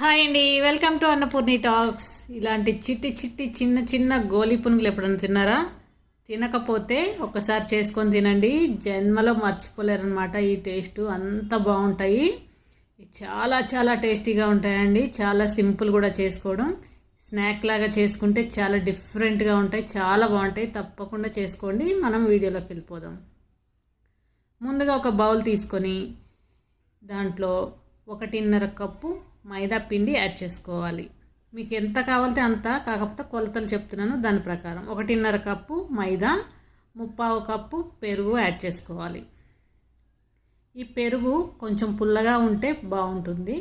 Hi అండి welcome to Annapurni talks ఇలాంటి చిట్టి చిట్టి చిన్న చిన్న గోలి పునుగులు ఎప్పుడైనా తిన్నారా? తినకపోతే ఒకసారి చేసుకొని తినండి. జన్మలో మర్చిపోలేరనమాట ఈ టేస్ట్ అంత బాగుంటాయి. చాలా చాలా టేస్టీగా ఉంటాయండి. చాలా సింపుల్ కూడా చేసుకోవడం. స్నాక్ లాగా చేసుకుంటే చాలా డిఫరెంట్గా ఉంటాయి. చాలా బాగుంటాయి. తప్పకుండా చేసుకోండి. మనం వీడియోలోకి వెళ్ళిపోదాం. ముందుగా ఒక బౌల్ తీసుకొని దాంట్లో ఒకటిన్నర కప్పు మైదా పిండి యాడ్ చేసుకోవాలి. మీకు ఎంత కావాలితే అంత కాకపోతే కొలతలు చెప్తున్నాను దాని ప్రకారం. ఒకటిన్నర కప్పు మైదా ముప్పావు కప్పు పెరుగు యాడ్ చేసుకోవాలి. ఈ పెరుగు కొంచెం పుల్లగా ఉంటే బాగుంటుంది.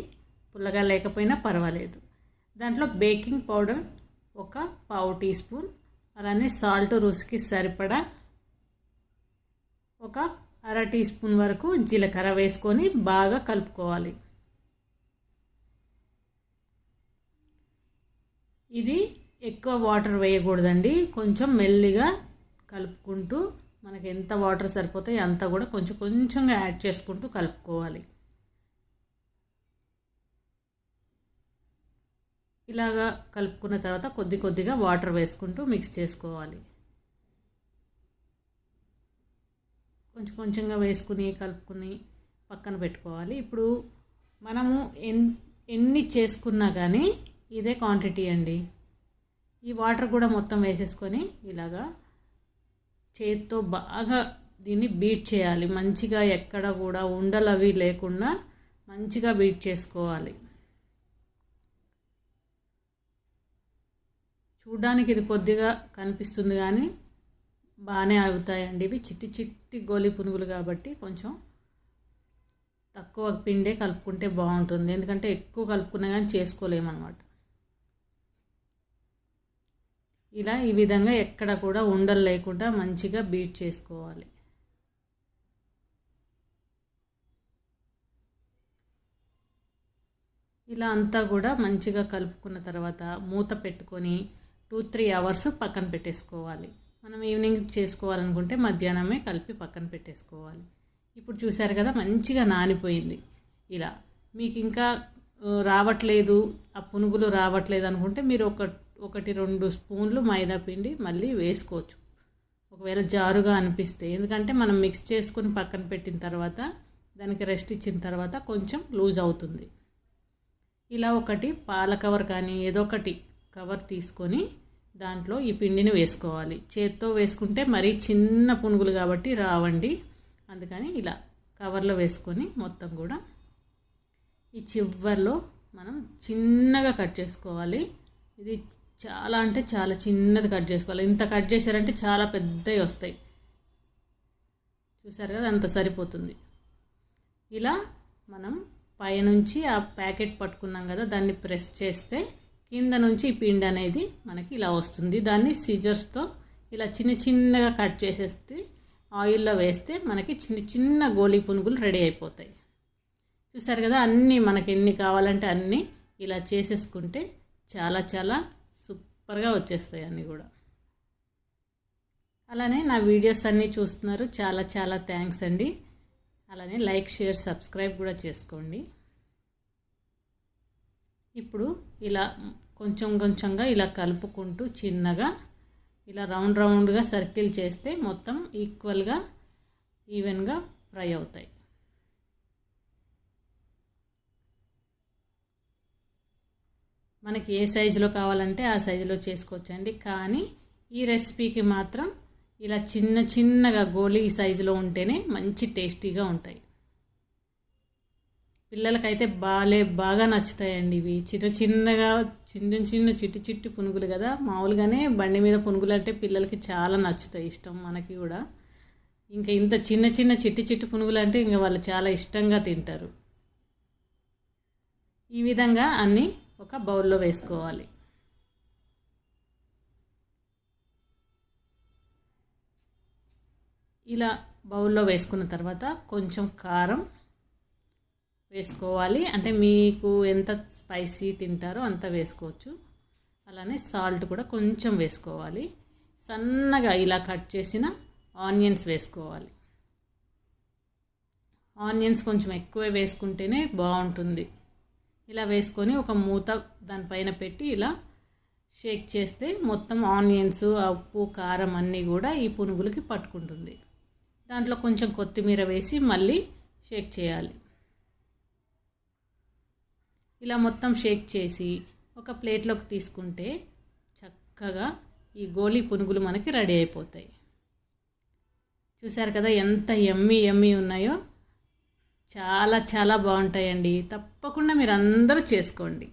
పుల్లగా లేకపోయినా పర్వాలేదు. దాంట్లో బేకింగ్ పౌడర్ ఒక పావు టీ స్పూన్ అలానే సాల్ట్ రుచికి సరిపడా ఒక అర టీ స్పూన్ వరకు జీలకర్ర వేసుకొని బాగా కలుపుకోవాలి. ఇది ఎక్కువ వాటర్ వేయకూడదండి. కొంచెం మెల్లిగా కలుపుకుంటూ మనకి ఎంత వాటర్ సరిపోతాయి అంత కూడా కొంచెం కొంచెంగా యాడ్ చేసుకుంటూ కలుపుకోవాలి. ఇలాగా కలుపుకున్న తర్వాత కొద్ది కొద్దిగా వాటర్ వేసుకుంటూ మిక్స్ చేసుకోవాలి. కొంచెం కొంచెంగా వేసుకుని కలుపుకుని పక్కన పెట్టుకోవాలి. ఇప్పుడు మనము ఎన్ ఎన్ని చేసుకున్నా కానీ ఇదే క్వాంటిటీ అండి. ఈ వాటర్ కూడా మొత్తం వేసేసుకొని ఇలాగా చేత్తో బాగా దీన్ని బీట్ చేయాలి. మంచిగా ఎక్కడ కూడా ఉండలు అవి లేకుండా మంచిగా బీట్ చేసుకోవాలి. చూడ్డానికి ఇది కొద్దిగా కనిపిస్తుంది కానీ బాగానే ఆగుతాయండి. ఇవి చిట్టి చిట్టి గోలి పునుగులు కాబట్టి కొంచెం తక్కువ పిండే కలుపుకుంటే బాగుంటుంది. ఎందుకంటే ఎక్కువ కలుపుకున్నా కానీ చేసుకోలేమన్నమాట. ఇలా ఈ విధంగా ఎక్కడ కూడా ఉండలు లేకుండా మంచిగా బీట్ చేసుకోవాలి. ఇలా అంతా కూడా మంచిగా కలుపుకున్న తర్వాత మూత పెట్టుకొని టూ త్రీ అవర్స్ పక్కన పెట్టేసుకోవాలి. మనం ఈవినింగ్ చేసుకోవాలనుకుంటే మధ్యాహ్నమే కలిపి పక్కన పెట్టేసుకోవాలి. ఇప్పుడు చూశారు కదా మంచిగా నానిపోయింది. ఇలా మీకు ఇంకా రావట్లేదు ఆ పునుగులు రావట్లేదు అనుకుంటే మీరు ఒక ఒకటి రెండు స్పూన్లు మైదా పిండి మళ్ళీ వేసుకోవచ్చు. ఒకవేళ జారుగా అనిపిస్తే ఎందుకంటే మనం మిక్స్ చేసుకుని పక్కన పెట్టిన తర్వాత దానికి రెస్ట్ ఇచ్చిన తర్వాత కొంచెం లూజ్ అవుతుంది. ఇలా ఒకటి పాల కవర్ కానీ ఏదో ఒకటి కవర్ తీసుకొని దాంట్లో ఈ పిండిని వేసుకోవాలి. చేత్తో వేసుకుంటే మరీ చిన్న పునుగులు కాబట్టి రావండి. అందుకని ఇలా కవర్లో వేసుకొని మొత్తం కూడా ఈ చివర్లో మనం చిన్నగా కట్ చేసుకోవాలి. ఇది చాలా అంటే చాలా చిన్నది కట్ చేసుకోవాలి. ఇంత కట్ చేశారంటే చాలా పెద్దవి వస్తాయి. చూసారు కదా అంత సరిపోతుంది. ఇలా మనం పైనుంచి ఆ ప్యాకెట్ పట్టుకున్నాం కదా దాన్ని ప్రెస్ చేస్తే కింద నుంచి ఈ పిండి అనేది మనకి ఇలా వస్తుంది. దాన్ని సీజర్స్తో ఇలా చిన్న చిన్నగా కట్ చేసేస్తే ఆయిల్లో వేస్తే మనకి చిన్న చిన్న గోళీ పునుగులు రెడీ అయిపోతాయి. చూసారు కదా అన్నీ మనకి ఎన్ని కావాలంటే అన్నీ ఇలా చేసేసుకుంటే చాలా చాలా సూపర్గా వచ్చేస్తాయి అన్నీ కూడా. అలానే నా వీడియోస్ అన్నీ చూస్తున్నారు. చాలా చాలా థ్యాంక్స్ అండి. అలానే లైక్ షేర్ సబ్స్క్రైబ్ కూడా చేసుకోండి. ఇప్పుడు ఇలా కొంచెం కొంచెంగా ఇలా కలుపుకుంటూ చిన్నగా ఇలా రౌండ్ రౌండ్గా సర్కిల్ చేస్తే మొత్తం ఈక్వల్గా ఈవెన్గా ఫ్రై అవుతాయి. మనకి ఏ సైజులో కావాలంటే ఆ సైజులో చేసుకోవచ్చండి. కానీ ఈ రెసిపీకి మాత్రం ఇలా చిన్న చిన్నగా గోళీ సైజులో ఉంటేనే మంచి టేస్టీగా ఉంటాయి. పిల్లలకైతే బాలే బాగా నచ్చుతాయండి ఇవి. చిన్న చిన్నగా చిన్న చిన్న చిట్టి చిట్టి పునుగులు కదా. మామూలుగానే బండి మీద పునుగులు అంటే పిల్లలకి చాలా నచ్చుతాయి ఇష్టం మనకి కూడా. ఇంకా ఇంత చిన్న చిన్న చిట్టి చిట్టి పునుగులు అంటే ఇంకా వాళ్ళు చాలా ఇష్టంగా తింటారు. ఈ విధంగా అన్నీ ఒక బౌల్లో వేసుకోవాలి. ఇలా బౌల్లో వేసుకున్న తర్వాత కొంచెం కారం వేసుకోవాలి. అంటే మీకు ఎంత స్పైసీ తింటారో అంత వేసుకోవచ్చు. అలానే సాల్ట్ కూడా కొంచెం వేసుకోవాలి. సన్నగా ఇలా కట్ చేసిన ఆనియన్స్ వేసుకోవాలి. ఆనియన్స్ కొంచెం ఎక్కువ వేసుకుంటేనే బాగుంటుంది. ఇలా వేసుకొని ఒక మూత దానిపైన పెట్టి ఇలా షేక్ చేస్తే మొత్తం ఆనియన్స్ ఉప్పు కారం అన్నీ కూడా ఈ పునుగులకి పట్టుకుంటుంది. దాంట్లో కొంచెం కొత్తిమీర వేసి మళ్ళీ షేక్ చేయాలి. ఇలా మొత్తం షేక్ చేసి ఒక ప్లేట్లోకి తీసుకుంటే చక్కగా ఈ గోలీ పునుగులు మనకి రెడీ అయిపోతాయి. చూసారు కదా ఎంత ఎమ్మి ఎమ్మి ఉన్నాయో? చాలా చాలా బాగుంటాయండి. తప్పకుండా మీరు అందరూ చేసుకోండి.